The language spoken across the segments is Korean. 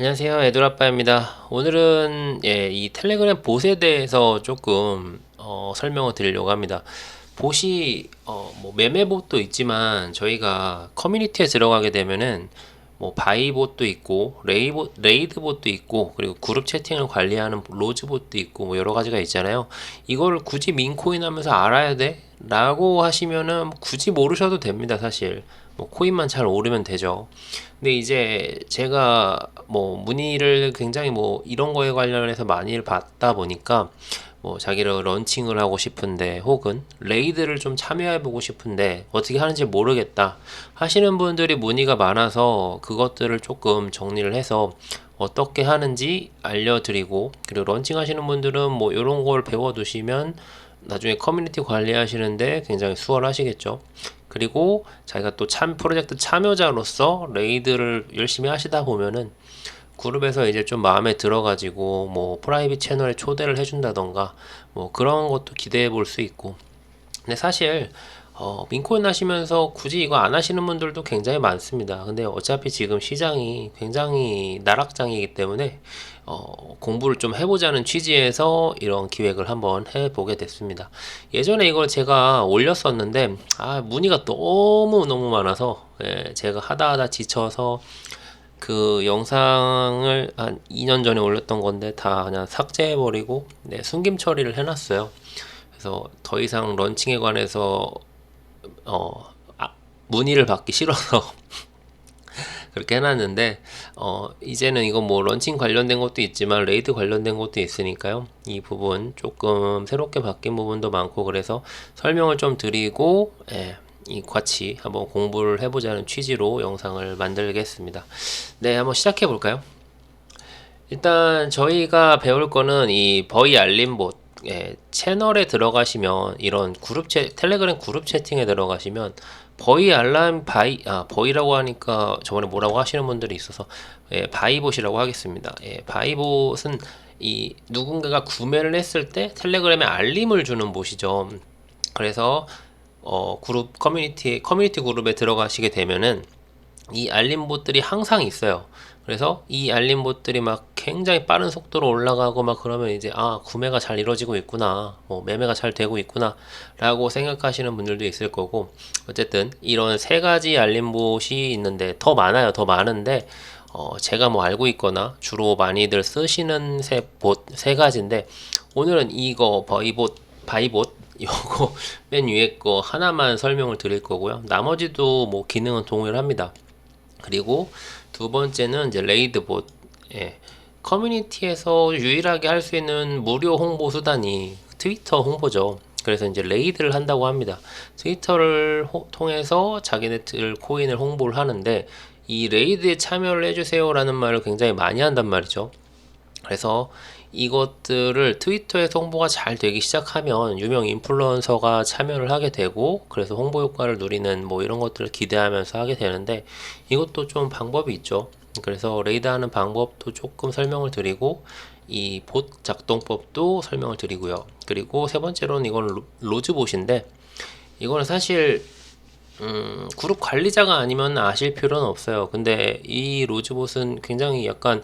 안녕하세요. 에드아빠입니다. 오늘은 예, 이 텔레그램 봇에 대해서 조금 어, 설명을 드리려고 합니다. 봇이 어, 뭐 매매봇도 있지만 저희가 커뮤니티에 들어가게 되면은 뭐 바이봇도 있고 레이봇, 레이드봇도 있고 그리고 그룹 채팅을 관리하는 로즈봇도 있고 뭐 여러 가지가 있잖아요. 이걸 굳이 민코인 하면서 알아야 돼? 라고 하시면은 굳이 모르셔도 됩니다, 사실. 뭐 코인만 잘 오르면 되죠. 근데 이제 제가 뭐 문의를 굉장히 뭐 이런 거에 관련해서 많이 받다 보니까 뭐 자기를 런칭을 하고 싶은데 혹은 레이드를 좀 참여해 보고 싶은데 어떻게 하는지 모르겠다 하시는 분들이 문의가 많아서 그것들을 조금 정리를 해서 어떻게 하는지 알려드리고 그리고 런칭 하시는 분들은 뭐 이런 걸 배워 두시면 나중에 커뮤니티 관리하시는데 굉장히 수월하시겠죠. 그리고 자기가 또 참 프로젝트 참여자로서 레이드를 열심히 하시다 보면은 그룹에서 이제 좀 마음에 들어가지고 뭐 프라이빗 채널에 초대를 해준다던가 뭐 그런 것도 기대해 볼 수 있고 근데 사실 어, 민코인 하시면서 굳이 이거 안 하시는 분들도 굉장히 많습니다. 근데 어차피 지금 시장이 굉장히 나락장이기 때문에 어, 공부를 좀 해보자는 취지에서 이런 기획을 한번 해보게 됐습니다. 예전에 이걸 제가 올렸었는데 아, 문의가 너무 너무 많아서 예, 제가 하다 하다 지쳐서 그 영상을 한 2년 전에 올렸던 건데 다 그냥 삭제해버리고 네, 숨김 처리를 해놨어요. 그래서 더 이상 런칭에 관해서 어, 아, 문의를 받기 싫어서 그렇게 해놨는데 어, 이제는 이거 뭐 런칭 관련된 것도 있지만 레이드 관련된 것도 있으니까요. 이 부분 조금 새롭게 바뀐 부분도 많고 그래서 설명을 좀 드리고 예, 이 같이 한번 공부를 해보자는 취지로 영상을 만들겠습니다. 네, 한번 시작해 볼까요? 일단 저희가 배울 거는 이 버이 알림봇 예, 채널에 들어가시면 이런 그룹 채 텔레그램 그룹 채팅에 들어가시면 버이 알람 바이 아 버이라고 하니까 저번에 뭐라고 하시는 분들이 있어서 예, 바이봇이라고 하겠습니다. 예, 바이봇은 이 누군가가 구매를 했을 때 텔레그램에 알림을 주는 봇이죠. 그래서 어, 그룹 커뮤니티 커뮤니티 그룹에 들어가시게 되면은 이 알림봇들이 항상 있어요. 그래서 이 알림봇들이 막 굉장히 빠른 속도로 올라가고 막 그러면 이제 아 구매가 잘 이루어지고 있구나. 뭐 매매가 잘 되고 있구나. 라고 생각하시는 분들도 있을 거고 어쨌든 이런 세 가지 알림봇이 있는데 더 많아요 더 많은데 어 제가 뭐 알고 있거나 주로 많이들 쓰시는 세봇세 가지인데 오늘은 이거 버이봇 바이봇 요거 맨 위에 거 하나만 설명을 드릴 거고요. 나머지도 뭐 기능은 동일합니다. 그리고 두 번째는 이제 레이드봇. 예. 커뮤니티에서 유일하게 할 수 있는 무료 홍보 수단이 트위터 홍보죠. 그래서 이제 레이드를 한다고 합니다. 트위터를 호, 통해서 자기네들 코인을 홍보를 하는데 이 레이드에 참여를 해주세요라는 말을 굉장히 많이 한단 말이죠. 그래서 이것들을 트위터에서 홍보가 잘 되기 시작하면 유명 인플루언서가 참여를 하게 되고 그래서 홍보 효과를 누리는 뭐 이런 것들을 기대하면서 하게 되는데 이것도 좀 방법이 있죠. 그래서 레이드 하는 방법도 조금 설명을 드리고 이 봇 작동법도 설명을 드리고요. 그리고 세 번째로는 이건 로즈봇인데 이거는 사실 음, 그룹 관리자가 아니면 아실 필요는 없어요. 근데 이 로즈봇은 굉장히 약간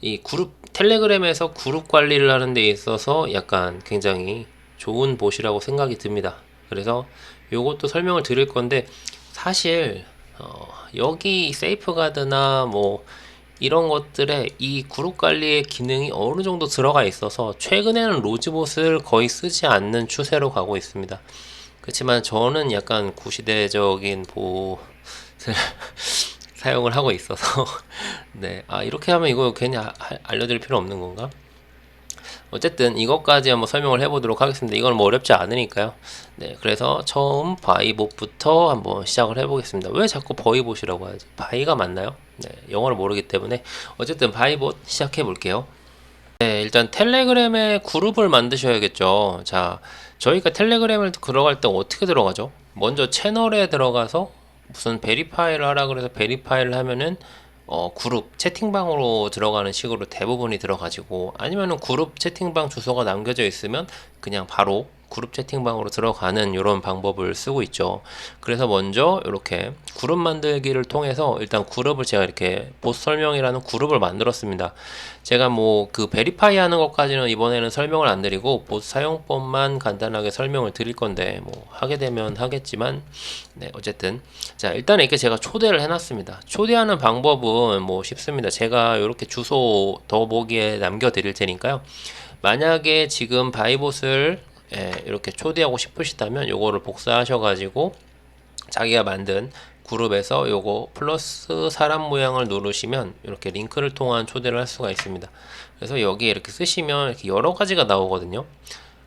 이 그룹 텔레그램에서 그룹 관리를 하는 데 있어서 약간 굉장히 좋은 봇이라고 생각이 듭니다. 그래서 요것도 설명을 드릴 건데 사실 어, 여기 세이프가드나 뭐 이런 것들에 이 그룹 관리의 기능이 어느 정도 들어가 있어서 최근에는 로즈봇을 거의 쓰지 않는 추세로 가고 있습니다. 그렇지만 저는 약간 구시대적인 보 사용을 하고 있어서 네, 아 이렇게 하면 이거 괜히 아, 알려드릴 필요 없는 건가? 어쨌든 이것까지 한번 설명을 해보도록 하겠습니다. 이건 뭐 어렵지 않으니까요. 네, 그래서 처음 바이봇부터 한번 시작을 해보겠습니다. 왜 자꾸 버이봇이라고 하지? 바이가 맞나요? 네, 영어를 모르기 때문에 어쨌든 바이봇 시작해 볼게요. 네, 일단 텔레그램에 그룹을 만드셔야겠죠. 자, 저희가 텔레그램을 들어갈 때 어떻게 들어가죠? 먼저 채널에 들어가서 무슨 베리파이를 하라 그래서 베리파이를 하면은 어, 그룹 채팅방으로 들어가는 식으로 대부분이 들어가지고 아니면은 그룹 채팅방 주소가 남겨져 있으면 그냥 바로 그룹 채팅방으로 들어가는 이런 방법을 쓰고 있죠. 그래서 먼저 이렇게 그룹 만들기를 통해서 일단 그룹을 제가 이렇게 보스 설명이라는 그룹을 만들었습니다. 제가 뭐 그 베리파이 하는 것까지는 이번에는 설명을 안 드리고 보스 사용법만 간단하게 설명을 드릴 건데 뭐 하게 되면 하겠지만 네 어쨌든 자 일단 이렇게 제가 초대를 해놨습니다. 초대하는 방법은 뭐 쉽습니다. 제가 이렇게 주소 더보기에 남겨 드릴 테니까요. 만약에 지금 바이봇을 예, 이렇게 초대하고 싶으시다면 요거를 복사하셔 가지고 자기가 만든 그룹에서 요거 플러스 사람 모양을 누르시면 이렇게 링크를 통한 초대를 할 수가 있습니다. 그래서 여기에 이렇게 쓰시면 이렇게 여러 가지가 나오거든요.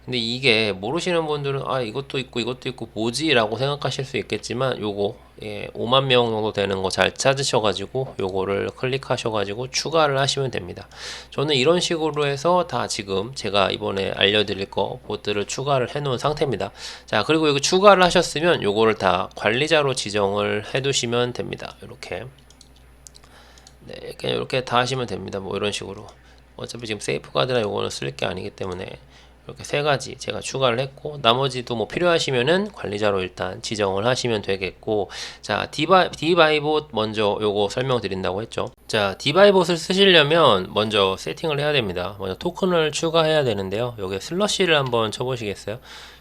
근데 이게 모르시는 분들은 아 이것도 있고 이것도 있고 뭐지 라고 생각하실 수 있겠지만 요거 예, 5만 명 정도 되는 거 잘 찾으셔가지고 요거를 클릭하셔가지고 추가를 하시면 됩니다. 저는 이런 식으로 해서 다 지금 제가 이번에 알려드릴 거 보트를 추가를 해놓은 상태입니다. 자 그리고 이거 추가를 하셨으면 요거를 다 관리자로 지정을 해두시면 됩니다. 이렇게 네 이렇게 이렇게 다 하시면 됩니다. 뭐 이런 식으로 어차피 지금 세이프가드나 요거는 쓸 게 아니기 때문에 이렇게 세 가지 제가 추가를 했고 나머지도 뭐 필요하시면은 관리자로 일단 지정을 하시면 되겠고 자 디바 디바이봇 먼저 요거 설명드린다고 했죠. 자 디바이봇을 쓰시려면 먼저 세팅을 해야 됩니다. 먼저 토큰을 추가해야 되는데요. 여기 슬러시를 한번 쳐보시겠어요?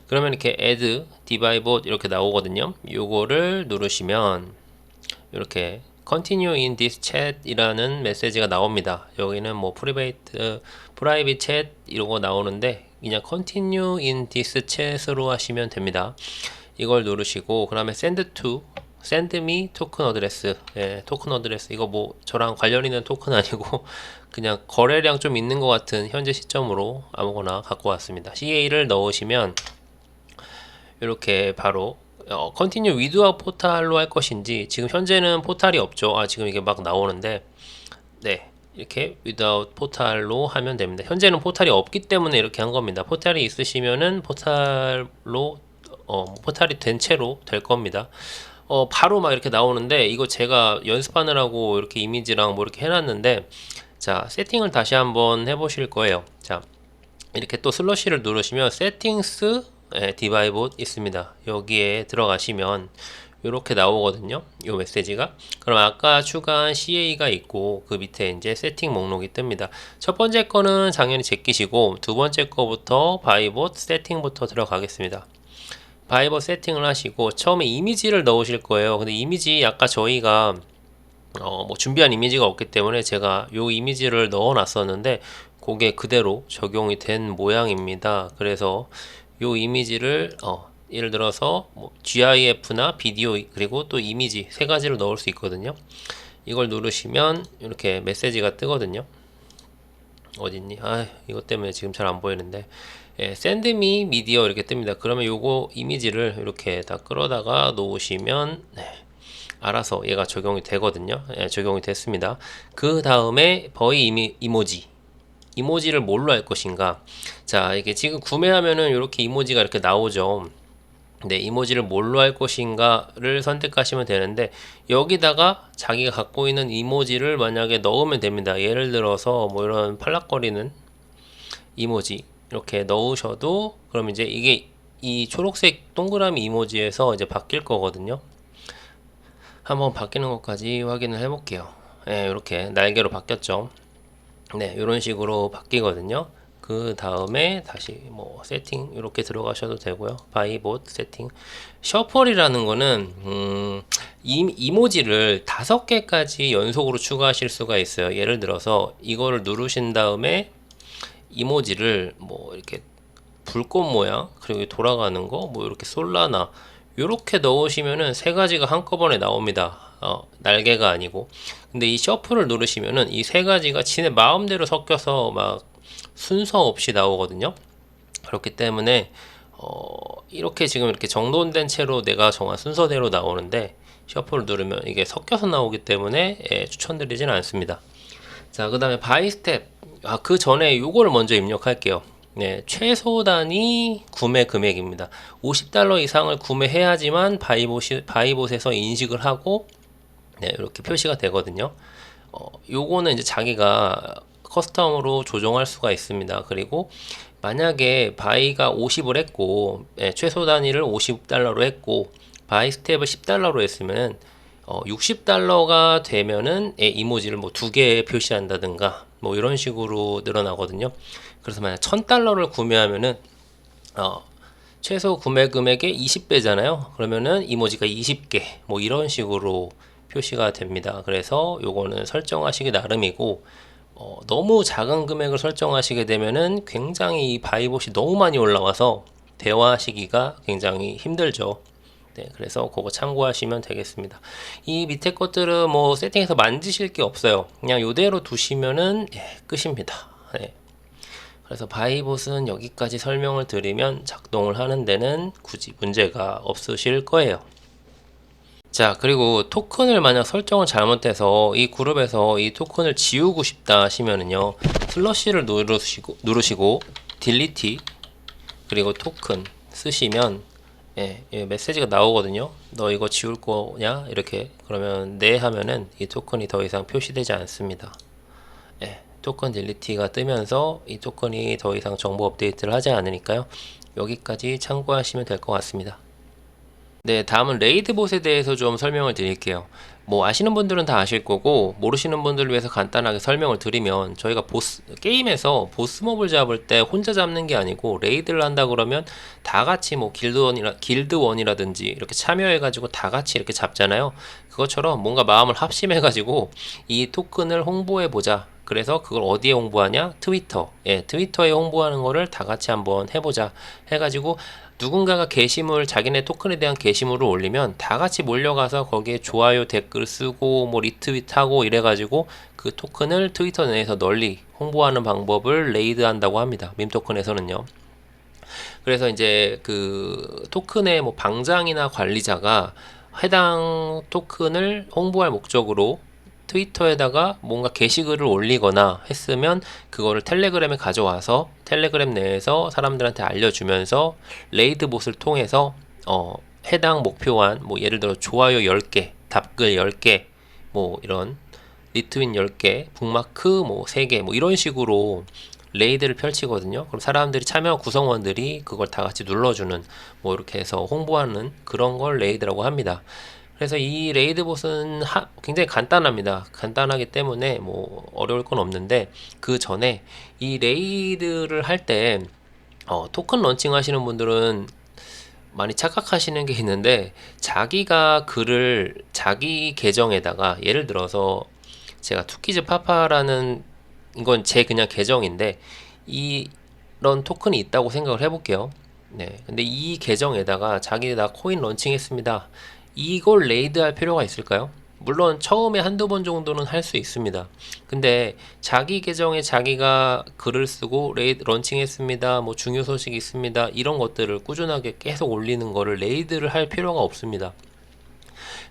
그러면 이렇게 add 디바이봇 이렇게 나오거든요. 요거를 누르시면 이렇게 continue in this chat 이라는 메시지가 나옵니다. 여기는 뭐 private, private chat 이러고 나오는데 그냥 continue in this chat으로 하시면 됩니다. 이걸 누르시고 그 다음에 send to send me token address 예, 토큰 어드레스 이거 뭐 저랑 관련 있는 토큰 아니고 그냥 거래량 좀 있는 것 같은 현재 시점으로 아무거나 갖고 왔습니다. CA를 넣으시면 이렇게 바로 어, 컨티뉴 위드와 포탈로 할 것인지 지금 현재는 포탈이 없죠. 아 지금 이게 막 나오는데 네 이렇게 without 포탈로 하면 됩니다. 현재는 포탈이 없기 때문에 이렇게 한 겁니다. 포탈이 있으시면은 포탈로 어, 포탈이 된 채로 될 겁니다. 어, 바로 막 이렇게 나오는데 이거 제가 연습하느라고 이렇게 이미지랑 뭐 이렇게 해놨는데 자 세팅을 다시 한번 해보실 거예요. 자 이렇게 또 슬러시를 누르시면 세팅스 예, 디바이봇 있습니다. 여기에 들어가시면 이렇게 나오거든요. 이 메시지가. 그럼 아까 추가한 CA가 있고 그 밑에 이제 세팅 목록이 뜹니다. 첫 번째 거는 당연히 제끼시고 두 번째 거부터 바이봇 세팅부터 들어가겠습니다. 바이봇 세팅을 하시고 처음에 이미지를 넣으실 거예요. 근데 이미지 아까 저희가 어, 뭐 준비한 이미지가 없기 때문에 제가 요 이미지를 넣어 놨었는데 그게 그대로 적용이 된 모양입니다. 그래서 요 이미지를 어, 예를 들어서 뭐 GIF나 비디오 그리고 또 이미지 세 가지를 넣을 수 있거든요. 이걸 누르시면 이렇게 메시지가 뜨거든요. 어딨니? 아, 이것 때문에 지금 잘 안 보이는데. 예, send me media 이렇게 뜹니다. 그러면 요거 이미지를 이렇게 다 끌어다가 놓으시면 네, 알아서 얘가 적용이 되거든요. 예, 적용이 됐습니다. 그 다음에 버이 이미, 이모지 이모지를 뭘로 할 것인가 자 이게 지금 구매하면은 이렇게 이모지가 이렇게 나오죠 네, 이모지를 뭘로 할 것인가를 선택하시면 되는데 여기다가 자기가 갖고 있는 이모지를 만약에 넣으면 됩니다. 예를 들어서 뭐 이런 팔락거리는 이모지 이렇게 넣으셔도 그럼 이제 이게 이 초록색 동그라미 이모지에서 이제 바뀔 거거든요. 한번 바뀌는 것까지 확인을 해볼게요. 네, 이렇게 날개로 바뀌었죠. 네, 이런 식으로 바뀌거든요. 그 다음에 다시 뭐 세팅 이렇게 들어가셔도 되고요. 바이봇 세팅 셔플이라는 거는 음, 이, 이모지를 다섯 개까지 연속으로 추가하실 수가 있어요. 예를 들어서 이거를 누르신 다음에 이모지를 뭐 이렇게 불꽃 모양 그리고 돌아가는 거 뭐 이렇게 솔라나 이렇게 넣으시면은 세 가지가 한꺼번에 나옵니다. 어, 날개가 아니고. 근데 이 셔플을 누르시면은 이 세 가지가 지네 마음대로 섞여서 막 순서 없이 나오거든요. 그렇기 때문에 어, 이렇게 지금 이렇게 정돈된 채로 내가 정한 순서대로 나오는데 셔플을 누르면 이게 섞여서 나오기 때문에 예, 추천드리지는 않습니다. 자, 그 다음에 바이 스텝. 아, 그 전에 요거를 먼저 입력할게요. 네, 최소 단위 구매 금액입니다. 50달러 이상을 구매해야지만 바이봇이, 바이봇에서 인식을 하고 네, 이렇게 표시가 되거든요. 어, 요거는 이제 자기가 커스텀으로 조정할 수가 있습니다. 그리고 만약에 바이가 50을 했고 예, 최소 단위를 50달러로 했고 바이 스텝을 10달러로 했으면 어, 60달러가 되면은 예, 이모지를 뭐 두 개 표시한다든가 뭐 이런 식으로 늘어나거든요. 그래서 만약 1000달러를 구매하면은 어, 최소 구매 금액의 20배잖아요. 그러면은 이모지가 20개 뭐 이런 식으로 표시가 됩니다. 그래서 요거는 설정하시기 나름이고 어, 너무 작은 금액을 설정하시게 되면은 굉장히 이 바이봇이 너무 많이 올라와서 대화하시기가 굉장히 힘들죠. 네, 그래서 그거 참고하시면 되겠습니다. 이 밑에 것들은 뭐 세팅해서 만지실 게 없어요. 그냥 요대로 두시면은 예, 끝입니다. 네. 그래서 바이봇은 여기까지 설명을 드리면 작동을 하는 데는 굳이 문제가 없으실 거예요. 자, 그리고 토큰을 만약 설정을 잘못해서 이 그룹에서 이 토큰을 지우고 싶다 하시면은요. 슬러시를 누르시고, 누르시고, 딜리티, 그리고 토큰 쓰시면, 예, 예, 메시지가 나오거든요. 너 이거 지울 거냐? 이렇게. 그러면 네 하면은 이 토큰이 더 이상 표시되지 않습니다. 예, 토큰 딜리티가 뜨면서 이 토큰이 더 이상 정보 업데이트를 하지 않으니까요. 여기까지 참고하시면 될 것 같습니다. 네, 다음은 레이드봇에 대해서 좀 설명을 드릴게요. 뭐 아시는 분들은 다 아실 거고 모르시는 분들을 위해서 간단하게 설명을 드리면 저희가 보스 게임에서 보스 몹을 잡을 때 혼자 잡는 게 아니고 레이드를 한다 그러면 다 같이 뭐 길드원이라 길드원이라든지 이렇게 참여해 가지고 다 같이 이렇게 잡잖아요. 그것처럼 뭔가 마음을 합심해 가지고 이 토큰을 홍보해 보자. 그래서 그걸 어디에 홍보하냐? 트위터. 예, 트위터에 홍보하는 거를 다 같이 한번 해보자. 해가지고 누군가가 게시물, 자기네 토큰에 대한 게시물을 올리면 다 같이 몰려가서 거기에 좋아요, 댓글 쓰고 뭐 리트윗하고 이래가지고 그 토큰을 트위터 내에서 널리 홍보하는 방법을 레이드 한다고 합니다. 밈 토큰에서는요. 그래서 이제 그 토큰의 뭐 방장이나 관리자가 해당 토큰을 홍보할 목적으로 트위터에다가 뭔가 게시글을 올리거나 했으면 그거를 텔레그램에 가져와서 텔레그램 내에서 사람들한테 알려주면서 레이드봇을 통해서 어, 해당 목표한 뭐 예를 들어 좋아요 10개, 답글 10개, 뭐 이런 리트윈 10개, 북마크 뭐 3개 뭐 이런 식으로 레이드를 펼치거든요. 그럼 사람들이 참여 구성원들이 그걸 다 같이 눌러주는 뭐 이렇게 해서 홍보하는 그런 걸 레이드라고 합니다. 그래서 이 레이드봇은 하, 굉장히 간단합니다. 간단하기 때문에 뭐 어려울 건 없는데 그 전에 이 레이드를 할때 어, 토큰 런칭 하시는 분들은 많이 착각하시는 게 있는데 자기가 글을 자기 계정에다가 예를 들어서 제가 투키즈 파파라는 이건 제 그냥 계정인데 이런 토큰이 있다고 생각을 해볼게요. 네, 근데 이 계정에다가 자기 나 코인 런칭했습니다. 이걸 레이드할 필요가 있을까요? 물론 처음에 한두 번 정도는 할 수 있습니다. 근데 자기 계정에 자기가 글을 쓰고 레이드 런칭했습니다. 뭐 중요 소식이 있습니다. 이런 것들을 꾸준하게 계속 올리는 거를 레이드를 할 필요가 없습니다.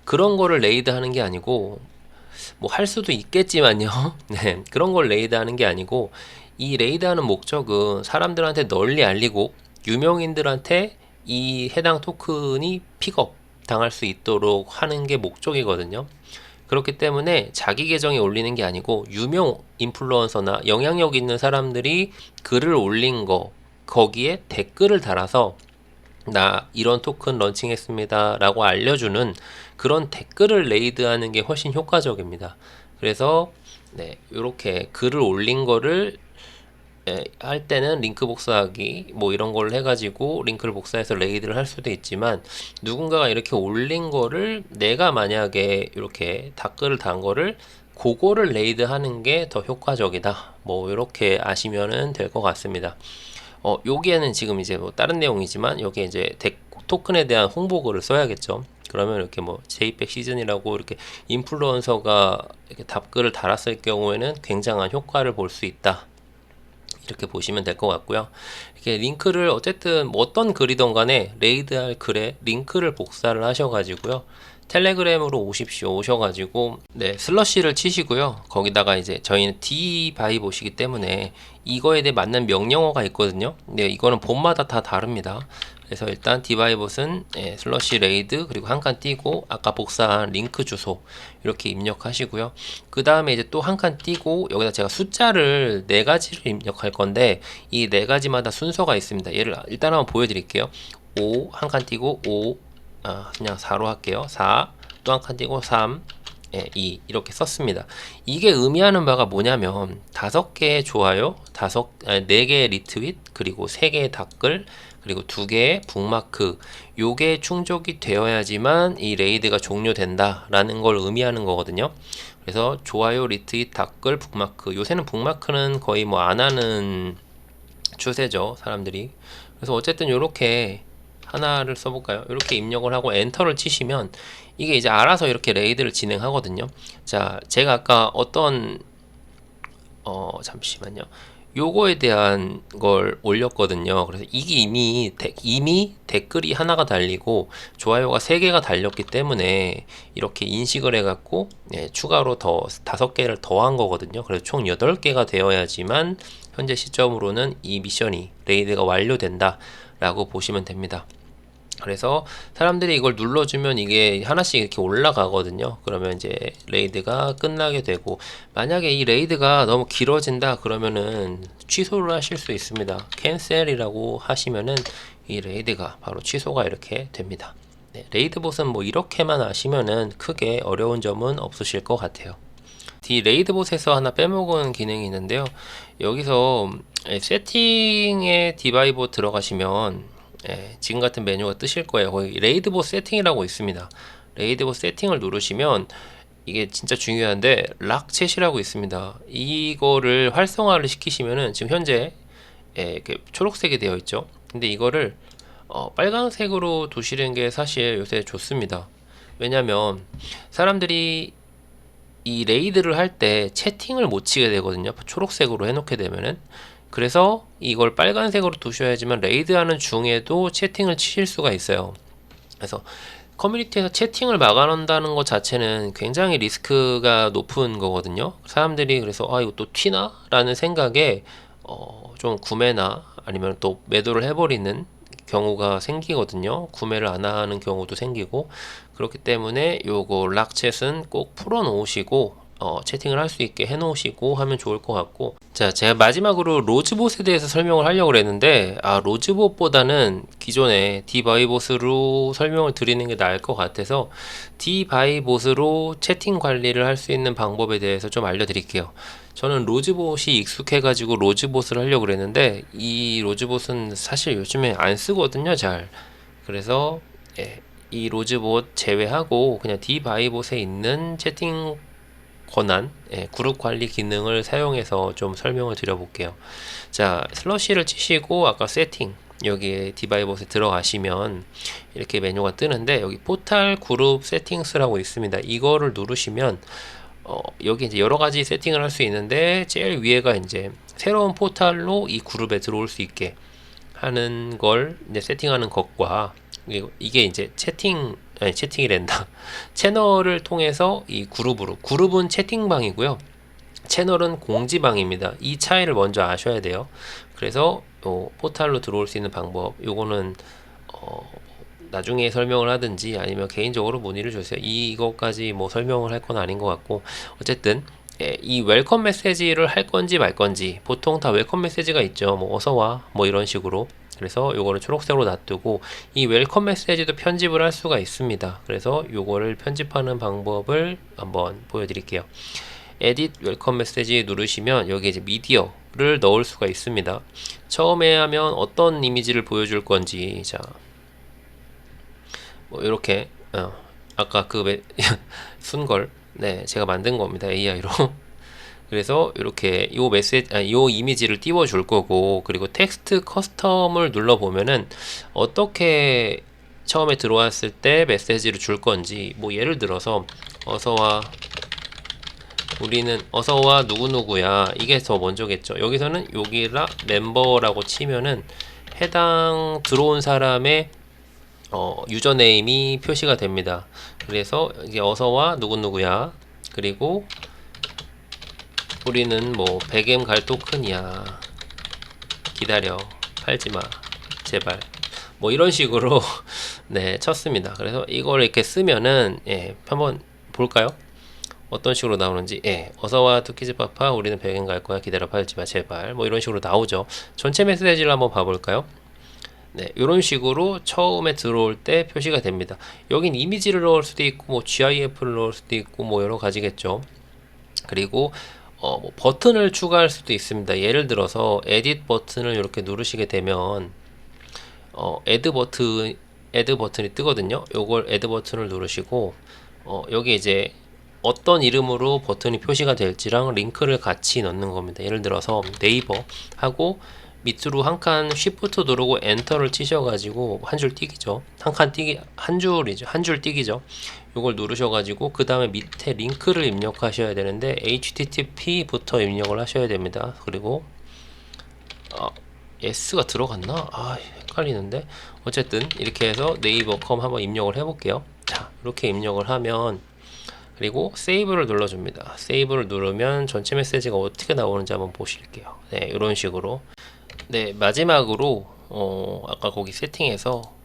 그런 거를 레이드 하는 게 아니고 뭐 할 수도 있겠지만요. 네. 그런 걸 레이드 하는 게 아니고 이 레이드 하는 목적은 사람들한테 널리 알리고 유명인들한테 이 해당 토큰이 픽업 당할 수 있도록 하는 게 목적이거든요. 그렇기 때문에 자기 계정에 올리는 게 아니고 유명 인플루언서나 영향력 있는 사람들이 글을 올린 거 거기에 댓글을 달아서 나 이런 토큰 런칭했습니다 라고 알려주는 그런 댓글을 레이드하는 게 훨씬 효과적입니다. 그래서 네, 이렇게 글을 올린 거를 예, 할 때는 링크 복사하기 뭐 이런 걸 해가지고 링크를 복사해서 레이드를 할 수도 있지만 누군가가 이렇게 올린 거를 내가 만약에 이렇게 댓글을 단 거를 그거를 레이드 하는 게 더 효과적이다. 뭐 이렇게 아시면은 될 것 같습니다. 어 여기에는 지금 이제 뭐 다른 내용이지만 여기에 이제 데, 토큰에 대한 홍보글을 써야겠죠. 그러면 이렇게 뭐 제이백 시즌이라고 이렇게 인플루언서가 이렇게 답글을 달았을 경우에는 굉장한 효과를 볼 수 있다 이렇게 보시면 될 것 같고요. 이렇게 링크를 어쨌든 뭐 어떤 글이던 간에 레이드할 글에 링크를 복사를 하셔가지고요. 텔레그램으로 오십시오. 오셔가지고 네 슬러시를 치시고요. 거기다가 이제 저희는 D 바이봇이기 때문에 이거에 대해 맞는 명령어가 있거든요. 네 이거는 본마다 다 다릅니다. 그래서 일단 디바이봇은 예, 슬러시 레이드 그리고 한 칸 띄고 아까 복사한 링크 주소 이렇게 입력하시고요. 그 다음에 이제 또 한 칸 띄고 여기다 제가 숫자를 네 가지를 입력할 건데 이 네 가지마다 순서가 있습니다. 얘를 일단 한번 보여드릴게요. 5 한 칸 띄고 5 아, 그냥 4로 할게요. 4 또 한 칸 띄고 3 예, 2 이렇게 썼습니다. 이게 의미하는 바가 뭐냐면 다섯 개의 좋아요, 다섯 네 개의 리트윗, 그리고 세 개의 댓글, 그리고 두 개의 북마크 요게 충족이 되어야지만 이 레이드가 종료된다라는 걸 의미하는 거거든요. 그래서 좋아요, 리트윗, 댓글, 북마크 요새는 북마크는 거의 뭐 안 하는 추세죠, 사람들이. 그래서 어쨌든 요렇게 하나를 써볼까요? 이렇게 입력을 하고 엔터를 치시면 이게 이제 알아서 이렇게 레이드를 진행하거든요. 자, 제가 아까 어떤 어 잠시만요. 요거에 대한 걸 올렸거든요. 그래서 이게 이미 데, 이미 댓글이 하나가 달리고 좋아요가 세 개가 달렸기 때문에 이렇게 인식을 해갖고 예, 추가로 더 다섯 개를 더한 거거든요. 그래서 총 여덟 개가 되어야지만 현재 시점으로는 이 미션이 레이드가 완료된다라고 보시면 됩니다. 그래서 사람들이 이걸 눌러주면 이게 하나씩 이렇게 올라가거든요. 그러면 이제 레이드가 끝나게 되고 만약에 이 레이드가 너무 길어진다 그러면은 취소를 하실 수 있습니다. 캔셀이라고 하시면은 이 레이드가 바로 취소가 이렇게 됩니다. 네, 레이드 봇은 뭐 이렇게만 아시면은 크게 어려운 점은 없으실 것 같아요. 이 레이드 봇에서 하나 빼먹은 기능이 있는데요. 여기서 세팅에 디바이봇 들어가시면 예, 지금 같은 메뉴가 뜨실 거예요. 거기 레이드봇 세팅이라고 있습니다. 레이드봇 세팅을 누르시면 이게 진짜 중요한데 락챗이라고 있습니다. 이거를 활성화를 시키시면은 지금 현재 예, 초록색이 되어 있죠. 근데 이거를 어, 빨간색으로 두시는 게 사실 요새 좋습니다. 왜냐면 사람들이 이 레이드를 할 때 채팅을 못 치게 되거든요. 초록색으로 해놓게 되면은 그래서 이걸 빨간색으로 두셔야지만 레이드하는 중에도 채팅을 치실 수가 있어요. 그래서 커뮤니티에서 채팅을 막아놓는다는 것 자체는 굉장히 리스크가 높은 거거든요. 사람들이 그래서 아 이거 또 튀나? 라는 생각에 어, 좀 구매나 아니면 또 매도를 해버리는 경우가 생기거든요. 구매를 안 하는 경우도 생기고 그렇기 때문에 요거 락챗은 꼭 풀어 놓으시고 어, 채팅을 할 수 있게 해놓으시고 하면 좋을 것 같고. 자 제가 마지막으로 로즈봇에 대해서 설명을 하려고 했는데 아 로즈봇보다는 기존의 디바이봇으로 설명을 드리는 게 나을 것 같아서 디바이봇으로 채팅 관리를 할 수 있는 방법에 대해서 좀 알려드릴게요. 저는 로즈봇이 익숙해가지고 로즈봇을 하려고 그랬는데 이 로즈봇은 사실 요즘에 안 쓰거든요 잘. 그래서 예, 이 로즈봇 제외하고 그냥 디바이봇에 있는 채팅 권한, 예, 그룹 관리 기능을 사용해서 좀 설명을 드려볼게요. 자, 슬러시를 치시고 아까 세팅 여기에 디바이봇에 들어가시면 이렇게 메뉴가 뜨는데 여기 포탈 그룹 세팅스라고 있습니다. 이거를 누르시면 어, 여기 이제 여러 가지 세팅을 할 수 있는데 제일 위에가 이제 새로운 포탈로 이 그룹에 들어올 수 있게 하는 걸 이제 세팅하는 것과 이게 이제 채팅 아니 채팅이랜다. 채널을 통해서 이 그룹으로 그룹은 채팅방이고요. 채널은 공지방입니다. 이 차이를 먼저 아셔야 돼요. 그래서 요 포탈로 들어올 수 있는 방법 요거는 어 나중에 설명을 하든지 아니면 개인적으로 문의를 주세요. 이것까지 뭐 설명을 할 건 아닌 것 같고 어쨌든 예, 이 웰컴 메시지를 할 건지 말 건지 보통 다 웰컴 메시지가 있죠. 뭐 어서 와 뭐 이런 식으로 그래서 요거를 초록색으로 놔두고 이 웰컴 메시지도 편집을 할 수가 있습니다. 그래서 요거를 편집하는 방법을 한번 보여드릴게요. 에딧 웰컴 메시지 누르시면 여기 이제 미디어를 넣을 수가 있습니다. 처음에 하면 어떤 이미지를 보여줄 건지 자, 뭐 이렇게 어, 아까 그 순걸 네 제가 만든 겁니다 AI로 그래서 이렇게 요 메시지 아, 요 이미지를 띄워 줄 거고 그리고 텍스트 커스텀을 눌러 보면은 어떻게 처음에 들어왔을 때 메시지를 줄 건지 뭐 예를 들어서 어서와 우리는 어서와 누구누구야 이게 더 먼저겠죠. 여기서는 여기라 멤버라고 치면은 해당 들어온 사람의 어, 유저네임이 표시가 됩니다. 그래서 이게 어서와 누구누구야 그리고 우리는 뭐 100M 갈 토큰이야 기다려 팔지마 제발 뭐 이런 식으로 네 쳤습니다. 그래서 이걸 이렇게 쓰면은 예 한번 볼까요? 어떤 식으로 나오는지 예 어서와 투키즈 파파 우리는 백엔 갈 거야 기다려 팔지마 제발 뭐 이런 식으로 나오죠. 전체 메시지를 한번 봐볼까요? 네, 이런 식으로 처음에 들어올 때 표시가 됩니다. 여긴 이미지를 넣을 수도 있고, 뭐 GIF를 넣을 수도 있고, 뭐 여러 가지겠죠. 그리고 어, 뭐 버튼을 추가할 수도 있습니다. 예를 들어서 에딧 버튼을 이렇게 누르시게 되면 어, 애드 버튼 애드 버튼이 뜨거든요. 요걸 애드 버튼을 누르시고 어, 여기 이제 어떤 이름으로 버튼이 표시가 될지랑 링크를 같이 넣는 겁니다. 예를 들어서 네이버 하고 밑으로 한 칸 쉬프트 누르고 엔터를 치셔가지고 한 줄 띄기죠. 한 칸 띄기 한 줄이죠. 한 줄 띄기죠. 요걸 누르셔가지고 그 다음에 밑에 링크를 입력하셔야 되는데 HTTP부터 입력을 하셔야 됩니다. 그리고 아, S가 들어갔나? 아 헷갈리는데 어쨌든 이렇게 해서 네이버컴 한번 입력을 해볼게요. 자 이렇게 입력을 하면 그리고 세이브를 눌러줍니다. 세이브를 누르면 전체 메시지가 어떻게 나오는지 한번 보실게요. 네, 이런 식으로. 네, 마지막으로 어, 아까 거기 세팅에서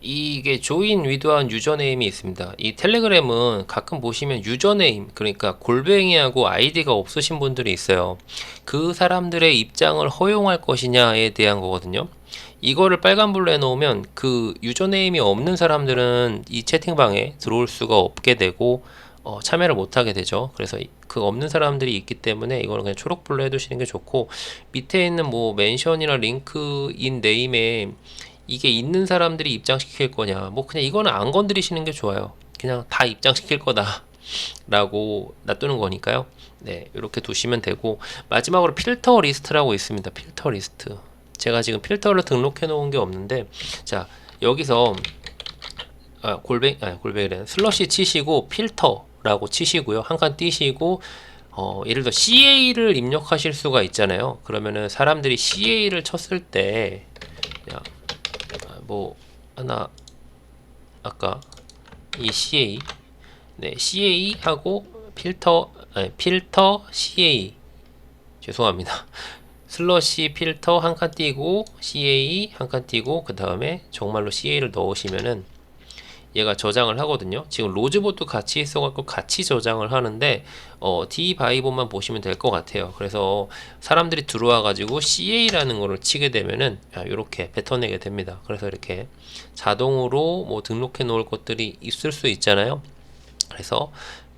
이게 조인 위드한 유저네임이 있습니다. 이 텔레그램은 가끔 보시면 유저네임 그러니까 골뱅이하고 아이디가 없으신 분들이 있어요. 그 사람들의 입장을 허용할 것이냐에 대한 거거든요. 이거를 빨간불로 해놓으면 그 유저네임이 없는 사람들은 이 채팅방에 들어올 수가 없게 되고 어, 참여를 못하게 되죠. 그래서 이- 그 없는 사람들이 있기 때문에 이거는 그냥 초록불로 해두시는 게 좋고 밑에 있는 뭐 멘션이나 링크인 네임에 이게 있는 사람들이 입장시킬 거냐 뭐 그냥 이거는 안 건드리시는 게 좋아요. 그냥 다 입장시킬 거다. 라고 놔두는 거니까요. 네, 이렇게 두시면 되고 마지막으로 필터 리스트라고 있습니다. 필터 리스트. 제가 지금 필터를 등록해 놓은 게 없는데 자 여기서 아, 골뱅 아, 골뱅이래 슬러시 치시고 필터 라고 치시고요. 한 칸 띄시고 어, 예를 들어 CA를 입력하실 수가 있잖아요. 그러면은 사람들이 CA를 쳤을 때 야, 아, 뭐 하나 아까 이 CA 네 CA 하고 필터 아니, 필터 CA 죄송합니다. 슬러시 필터 한 칸 띄고 CA 한 칸 띄고 그 다음에 정말로 CA를 넣으시면은 얘가 저장을 하거든요. 지금 로즈봇도 같이 있어갖고 같이 저장을 하는데 어, d바이보만 보시면 될 것 같아요. 그래서 사람들이 들어와가지고 CA라는 거를 치게 되면은 이렇게 뱉어내게 됩니다. 그래서 이렇게 자동으로 뭐 등록해 놓을 것들이 있을 수 있잖아요. 그래서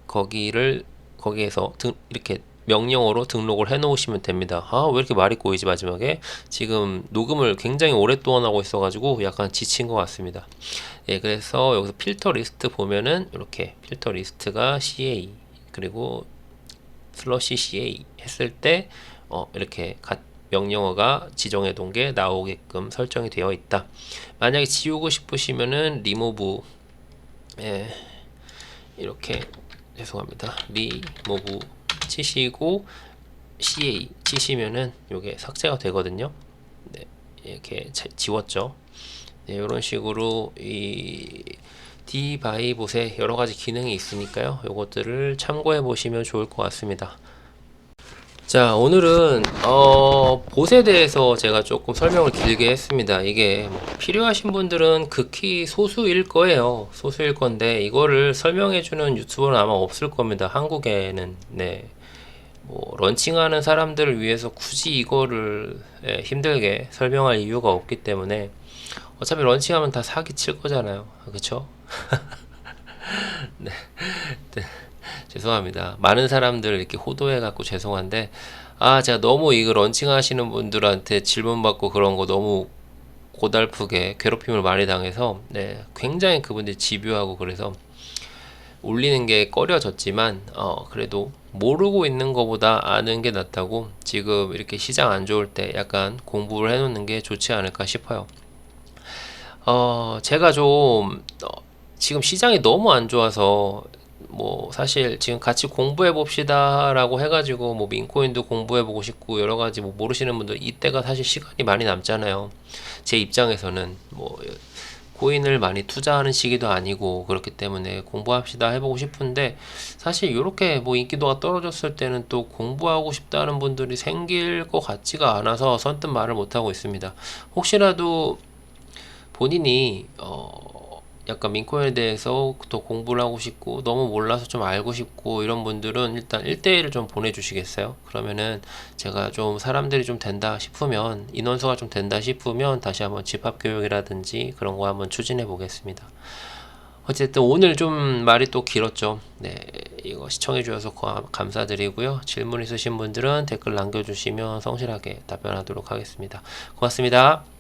거기를 거기에서 등, 이렇게 명령어로 등록을 해 놓으시면 됩니다. 아, 왜 이렇게 말이 꼬이지 마지막에? 지금 녹음을 굉장히 오랫동안 하고 있어 가지고 약간 지친 것 같습니다. 예, 그래서 여기서 필터 리스트 보면은 이렇게 필터 리스트가 CA 그리고 슬러시 CA 했을 때 어, 이렇게 가- 명령어가 지정해 둔 게 나오게끔 설정이 되어 있다. 만약에 지우고 싶으시면은 리모브 예, 이렇게 죄송합니다. 리모브 치시고 CA 치시면은 이게 삭제가 되거든요. 네, 이렇게 자- 지웠죠. 네, 이런 식으로 이 디바이봇에 여러 가지 기능이 있으니까요. 이것들을 참고해 보시면 좋을 것 같습니다. 자, 오늘은 어, 봇에 대해서 제가 조금 설명을 길게 했습니다. 이게 뭐 필요하신 분들은 극히 소수일 거예요. 소수일 건데 이거를 설명해 주는 유튜버는 아마 없을 겁니다. 한국에는 네. 뭐 런칭하는 사람들을 위해서 굳이 이거를 예, 힘들게 설명할 이유가 없기 때문에 어차피 런칭하면 다 사기 칠 거잖아요. 그쵸? 네. 네. 죄송합니다. 많은 사람들 이렇게 호도해 갖고 죄송한데 아 제가 너무 이거 런칭하시는 분들한테 질문 받고 그런 거 너무 고달프게 괴롭힘을 많이 당해서 네 굉장히 그분들이 집요하고 그래서 올리는 게 꺼려졌지만 어 그래도 모르고 있는 것보다 아는 게 낫다고 지금 이렇게 시장 안 좋을 때 약간 공부를 해놓는 게 좋지 않을까 싶어요. 어 제가 좀 어, 지금 시장이 너무 안 좋아서 뭐 사실 지금 같이 공부해 봅시다라고 해가지고 뭐 민코인도 공부해 보고 싶고 여러 가지 뭐 모르시는 분들 이때가 사실 시간이 많이 남잖아요. 제 입장에서는 뭐 코인을 많이 투자하는 시기도 아니고 그렇기 때문에 공부합시다 해보고 싶은데 사실 이렇게 뭐 인기도가 떨어졌을 때는 또 공부하고 싶다는 분들이 생길 것 같지가 않아서 선뜻 말을 못 하고 있습니다. 혹시라도 본인이 어 약간 민코인에 대해서 더 공부를 하고 싶고 너무 몰라서 좀 알고 싶고 이런 분들은 일단 1대1을 좀 보내주시겠어요? 그러면은 제가 좀 사람들이 좀 된다 싶으면 인원수가 좀 된다 싶으면 다시 한번 집합교육이라든지 그런 거 한번 추진해 보겠습니다. 어쨌든 오늘 좀 말이 또 길었죠. 네, 이거 시청해 주셔서 고- 감사드리고요. 질문 있으신 분들은 댓글 남겨주시면 성실하게 답변하도록 하겠습니다. 고맙습니다.